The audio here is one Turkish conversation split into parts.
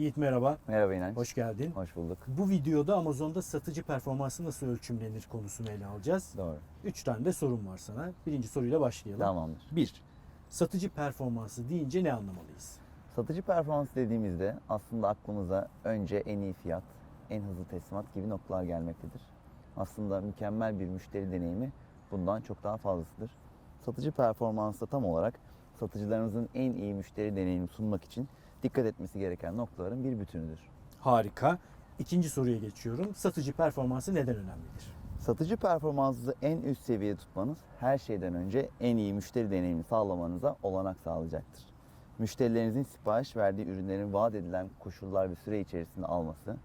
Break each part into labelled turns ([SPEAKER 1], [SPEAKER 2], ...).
[SPEAKER 1] Yiğit merhaba,
[SPEAKER 2] Merhaba İnanç.
[SPEAKER 1] hoş geldin.
[SPEAKER 2] Hoş bulduk.
[SPEAKER 1] Bu videoda Amazon'da satıcı performansı nasıl ölçümlenir konusunu ele alacağız.
[SPEAKER 2] Doğru.
[SPEAKER 1] Üç tane de sorum var sana. Birinci soruyla başlayalım.
[SPEAKER 2] Tamamdır.
[SPEAKER 1] Bir, satıcı performansı deyince ne anlamalıyız?
[SPEAKER 2] Satıcı performans dediğimizde aslında aklımıza önce en iyi fiyat, en hızlı teslimat gibi noktalar gelmektedir. Aslında mükemmel bir müşteri deneyimi bundan çok daha fazlasıdır. Satıcı performansı da tam olarak satıcılarımızın en iyi müşteri deneyimini sunmak için dikkat etmesi gereken noktaların bir bütünüdür.
[SPEAKER 1] Harika. İkinci soruya geçiyorum. Satıcı performansı neden önemlidir?
[SPEAKER 2] Satıcı performansınızı en üst seviyede tutmanız her şeyden önce en iyi müşteri deneyimini sağlamanıza olanak sağlayacaktır. Müşterilerinizin sipariş verdiği ürünlerin vaat edilen koşullar ve süre içerisinde alması,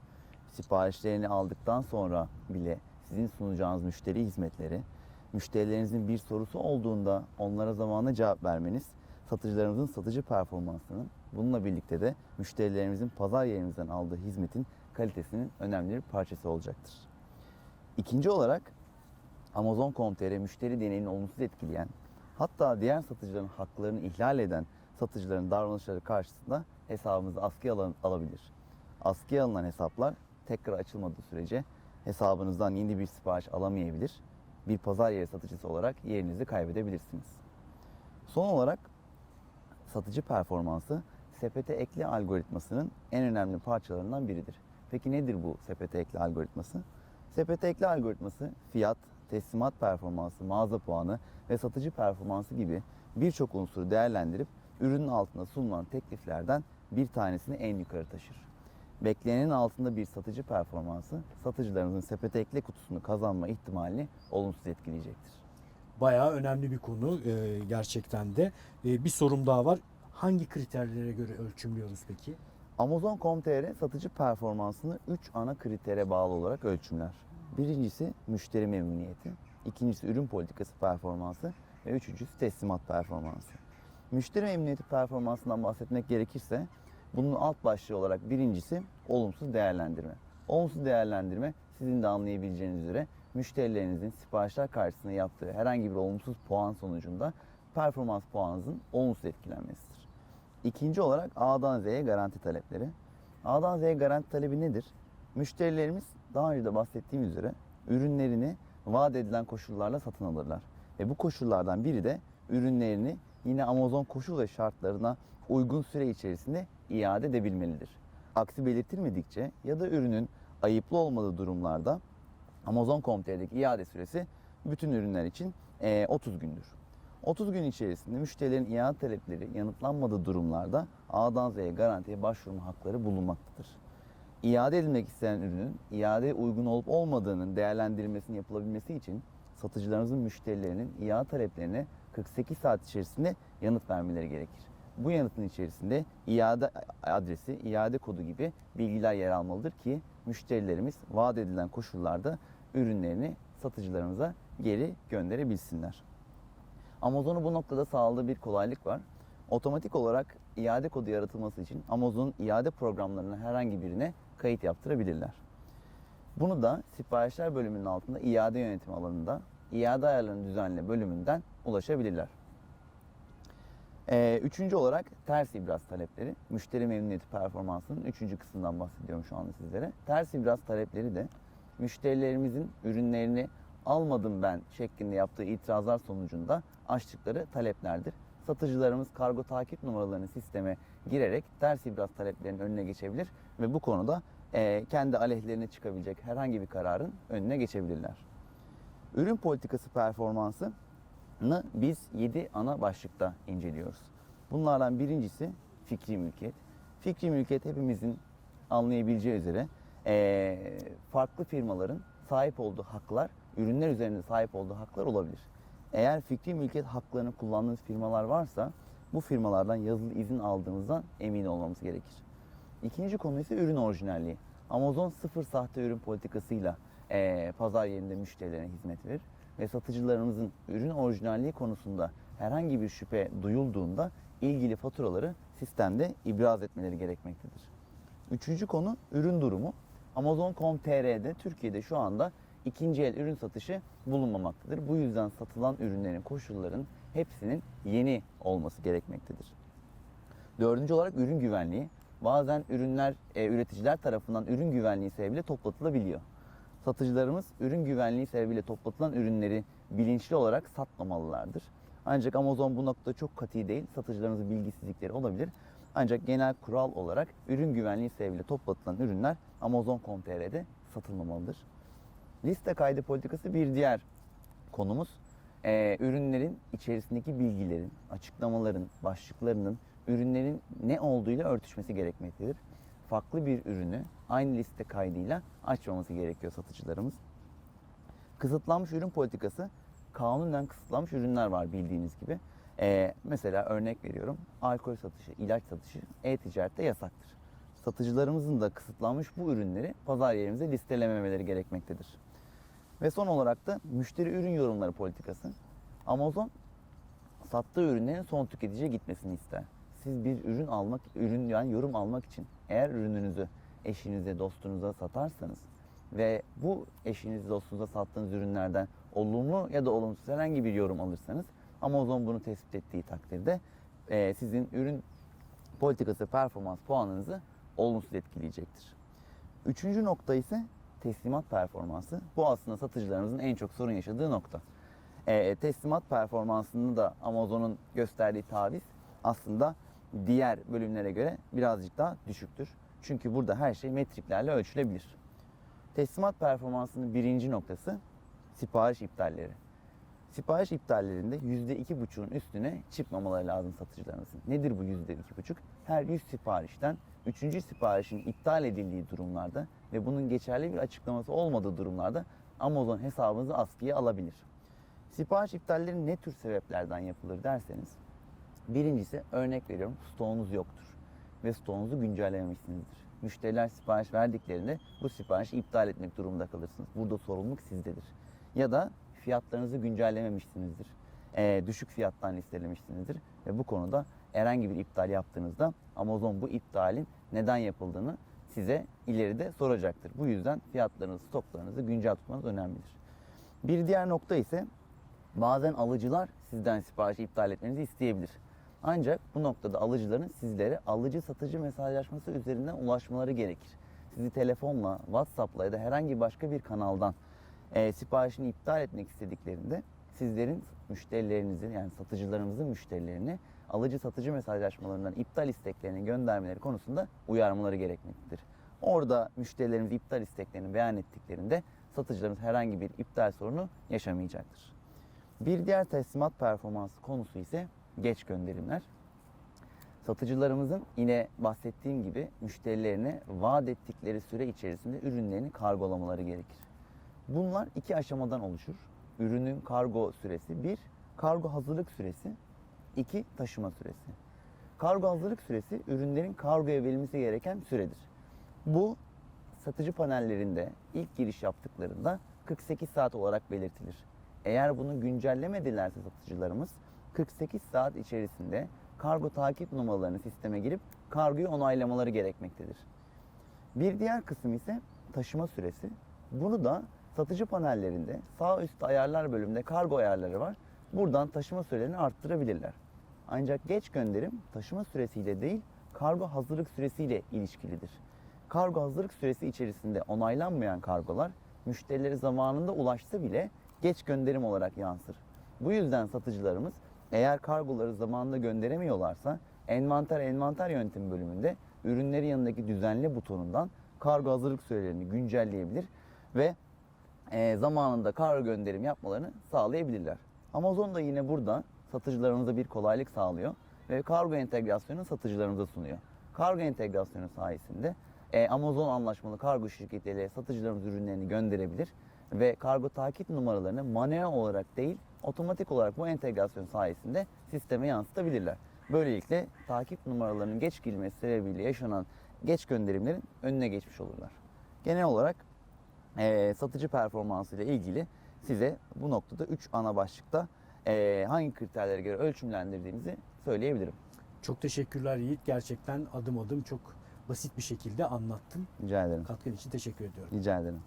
[SPEAKER 2] siparişlerini aldıktan sonra bile sizin sunacağınız müşteri hizmetleri, müşterilerinizin bir sorusu olduğunda onlara zamanında cevap vermeniz, satıcılarımızın satıcı performansının bununla birlikte de müşterilerimizin pazar yerimizden aldığı hizmetin kalitesinin önemli bir parçası olacaktır. İkinci olarak Amazon.com.tr müşteri deneyimini olumsuz etkileyen, hatta diğer satıcıların haklarını ihlal eden satıcıların davranışları karşısında hesabımızı askıya alan- alabilir. Askıya alınan hesaplar tekrar açılmadığı sürece hesabınızdan yeni bir sipariş alamayabilir. Bir pazar yeri satıcısı olarak yerinizi kaybedebilirsiniz. Son olarak satıcı performansı sepete ekle algoritmasının en önemli parçalarından biridir. Peki nedir bu sepete ekle algoritması? Sepete ekle algoritması fiyat, teslimat performansı, mağaza puanı ve satıcı performansı gibi birçok unsuru değerlendirip ürünün altında sunulan tekliflerden bir tanesini en yukarı taşır. Beklenenin altında bir satıcı performansı satıcılarımızın sepete ekle kutusunu kazanma ihtimalini olumsuz etkileyecektir.
[SPEAKER 1] Bayağı önemli bir konu e, gerçekten de. E, bir sorum daha var. Hangi kriterlere göre ölçümlüyoruz peki?
[SPEAKER 2] Amazon.com.tr satıcı performansını 3 ana kritere bağlı olarak ölçümler. Birincisi müşteri memnuniyeti, ikincisi ürün politikası performansı ve üçüncüsü teslimat performansı. Müşteri memnuniyeti performansından bahsetmek gerekirse bunun alt başlığı olarak birincisi olumsuz değerlendirme. Olumsuz değerlendirme sizin de anlayabileceğiniz üzere müşterilerinizin siparişler karşısında yaptığı herhangi bir olumsuz puan sonucunda performans puanınızın olumsuz etkilenmesidir. İkinci olarak A'dan Z'ye garanti talepleri. A'dan Z'ye garanti talebi nedir? Müşterilerimiz daha önce de bahsettiğim üzere ürünlerini vaat edilen koşullarla satın alırlar. Ve bu koşullardan biri de ürünlerini yine Amazon koşul ve şartlarına uygun süre içerisinde iade edebilmelidir. Aksi belirtilmedikçe ya da ürünün ayıplı olmadığı durumlarda Amazon.com.tr'deki iade süresi bütün ürünler için eee, 30 gündür. 30 gün içerisinde müşterilerin iade talepleri yanıtlanmadığı durumlarda A'dan Z'ye garantiye başvurma hakları bulunmaktadır. İade edilmek istenen ürünün iade uygun olup olmadığının değerlendirilmesinin yapılabilmesi için satıcılarımızın müşterilerinin iade taleplerine 48 saat içerisinde yanıt vermeleri gerekir. Bu yanıtın içerisinde iade adresi, iade kodu gibi bilgiler yer almalıdır ki müşterilerimiz vaat edilen koşullarda ürünlerini satıcılarımıza geri gönderebilsinler. Amazon'un bu noktada sağladığı bir kolaylık var. Otomatik olarak iade kodu yaratılması için Amazon'un iade programlarına herhangi birine kayıt yaptırabilirler. Bunu da siparişler bölümünün altında iade yönetimi alanında iade ayarlarını düzenle bölümünden ulaşabilirler. Ee, üçüncü olarak ters ibraz talepleri. Müşteri memnuniyeti performansının üçüncü kısmından bahsediyorum şu anda sizlere. Ters ibraz talepleri de müşterilerimizin ürünlerini almadım ben şeklinde yaptığı itirazlar sonucunda açtıkları taleplerdir. Satıcılarımız kargo takip numaralarını sisteme girerek ters ibraz taleplerinin önüne geçebilir ve bu konuda eee, kendi aleyhlerine çıkabilecek herhangi bir kararın önüne geçebilirler. Ürün politikası performansını biz 7 ana başlıkta inceliyoruz. Bunlardan birincisi fikri mülkiyet. Fikri mülkiyet hepimizin anlayabileceği üzere eee, farklı firmaların sahip olduğu haklar, ürünler üzerinde sahip olduğu haklar olabilir. Eğer fikri mülkiyet haklarını kullandığınız firmalar varsa bu firmalardan yazılı izin aldığınızdan emin olmamız gerekir. İkinci konu ise ürün orijinalliği. Amazon sıfır sahte ürün politikasıyla eee, pazar yerinde müşterilerine hizmet verir ve satıcılarımızın ürün orijinalliği konusunda herhangi bir şüphe duyulduğunda ilgili faturaları sistemde ibraz etmeleri gerekmektedir. Üçüncü konu ürün durumu. Amazon.com.tr'de Türkiye'de şu anda ikinci el ürün satışı bulunmamaktadır. Bu yüzden satılan ürünlerin koşulların hepsinin yeni olması gerekmektedir. Dördüncü olarak ürün güvenliği. bazen ürünler e, üreticiler tarafından ürün güvenliği sebebiyle toplatılabiliyor. Satıcılarımız ürün güvenliği sebebiyle toplatılan ürünleri bilinçli olarak satmamalılardır. Ancak Amazon bu noktada çok katı değil. Satıcılarımızın bilgisizlikleri olabilir. Ancak genel kural olarak ürün güvenliği sebebiyle toplatılan ürünler Amazon.com.tr'de satılmamalıdır. Liste kaydı politikası bir diğer konumuz. Ee, ürünlerin içerisindeki bilgilerin, açıklamaların, başlıklarının ürünlerin ne olduğuyla örtüşmesi gerekmektedir. Farklı bir ürünü aynı liste kaydıyla açmaması gerekiyor satıcılarımız. Kısıtlanmış ürün politikası kanunen kısıtlanmış ürünler var bildiğiniz gibi. Ee, mesela örnek veriyorum alkol satışı, ilaç satışı e-ticarette yasaktır. Satıcılarımızın da kısıtlanmış bu ürünleri pazar yerimize listelememeleri gerekmektedir. Ve son olarak da müşteri ürün yorumları politikası. Amazon sattığı ürünlerin son tüketiciye gitmesini ister. Siz bir ürün almak, ürün yani yorum almak için eğer ürününüzü eşinize, dostunuza satarsanız ve bu eşiniz, dostunuza sattığınız ürünlerden olumlu ya da olumsuz herhangi bir yorum alırsanız Amazon bunu tespit ettiği takdirde eee, sizin ürün politikası performans puanınızı olumsuz etkileyecektir. Üçüncü nokta ise teslimat performansı. Bu aslında satıcılarımızın en çok sorun yaşadığı nokta. Ee, teslimat performansını da Amazon'un gösterdiği taviz aslında diğer bölümlere göre birazcık daha düşüktür. Çünkü burada her şey metriklerle ölçülebilir. Teslimat performansının birinci noktası sipariş iptalleri. Sipariş iptallerinde %2,5'un üstüne çıkmamaları lazım satıcılarımızın. Nedir bu %2,5? Her 100 siparişten 3. siparişin iptal edildiği durumlarda ve bunun geçerli bir açıklaması olmadığı durumlarda Amazon hesabınızı askıya alabilir. Sipariş iptalleri ne tür sebeplerden yapılır derseniz birincisi örnek veriyorum stoğunuz yoktur ve stoğunuzu güncellememişsinizdir. Müşteriler sipariş verdiklerinde bu siparişi iptal etmek durumunda kalırsınız. Burada sorumluluk sizdedir. Ya da fiyatlarınızı güncellememişsinizdir. Ee, düşük fiyattan listelemişsinizdir ve bu konuda herhangi bir iptal yaptığınızda Amazon bu iptalin neden yapıldığını size ileride soracaktır. Bu yüzden fiyatlarınızı, stoklarınızı güncel tutmanız önemlidir. Bir diğer nokta ise bazen alıcılar sizden siparişi iptal etmenizi isteyebilir. Ancak bu noktada alıcıların sizlere alıcı satıcı mesajlaşması üzerinden ulaşmaları gerekir. Sizi telefonla, WhatsApp'la ya da herhangi başka bir kanaldan e, siparişini iptal etmek istediklerinde sizlerin müşterilerinizi yani satıcılarımızın müşterilerini alıcı satıcı mesajlaşmalarından iptal isteklerini göndermeleri konusunda uyarmaları gerekmektedir. Orada müşterilerimiz iptal isteklerini beyan ettiklerinde satıcılarımız herhangi bir iptal sorunu yaşamayacaktır. Bir diğer teslimat performansı konusu ise geç gönderimler. Satıcılarımızın yine bahsettiğim gibi müşterilerine vaat ettikleri süre içerisinde ürünlerini kargolamaları gerekir. Bunlar iki aşamadan oluşur. Ürünün kargo süresi bir, kargo hazırlık süresi, iki taşıma süresi. Kargo hazırlık süresi ürünlerin kargoya verilmesi gereken süredir. Bu satıcı panellerinde ilk giriş yaptıklarında 48 saat olarak belirtilir. Eğer bunu güncellemedilerse satıcılarımız 48 saat içerisinde kargo takip numaralarını sisteme girip kargoyu onaylamaları gerekmektedir. Bir diğer kısım ise taşıma süresi. Bunu da satıcı panellerinde sağ üstte ayarlar bölümünde kargo ayarları var. Buradan taşıma sürelerini arttırabilirler. Ancak geç gönderim taşıma süresiyle değil kargo hazırlık süresiyle ilişkilidir. Kargo hazırlık süresi içerisinde onaylanmayan kargolar müşterileri zamanında ulaşsa bile geç gönderim olarak yansır. Bu yüzden satıcılarımız eğer kargoları zamanında gönderemiyorlarsa envanter envanter yöntemi bölümünde ürünleri yanındaki düzenle butonundan kargo hazırlık sürelerini güncelleyebilir ve e, zamanında kargo gönderim yapmalarını sağlayabilirler. Amazon da yine burada satıcılarımıza bir kolaylık sağlıyor ve kargo entegrasyonunu satıcılarımıza sunuyor. Kargo entegrasyonu sayesinde e, Amazon anlaşmalı kargo şirketleriyle satıcılarımız ürünlerini gönderebilir ve kargo takip numaralarını manuel olarak değil otomatik olarak bu entegrasyon sayesinde sisteme yansıtabilirler. Böylelikle takip numaralarının geç girmesi sebebiyle yaşanan geç gönderimlerin önüne geçmiş olurlar. Genel olarak e, satıcı performansı ile ilgili size bu noktada 3 ana başlıkta e, hangi kriterlere göre ölçümlendirdiğimizi söyleyebilirim.
[SPEAKER 1] Çok teşekkürler Yiğit. Gerçekten adım adım çok basit bir şekilde anlattın.
[SPEAKER 2] Rica ederim.
[SPEAKER 1] Katkın için teşekkür ediyorum.
[SPEAKER 2] Rica ederim.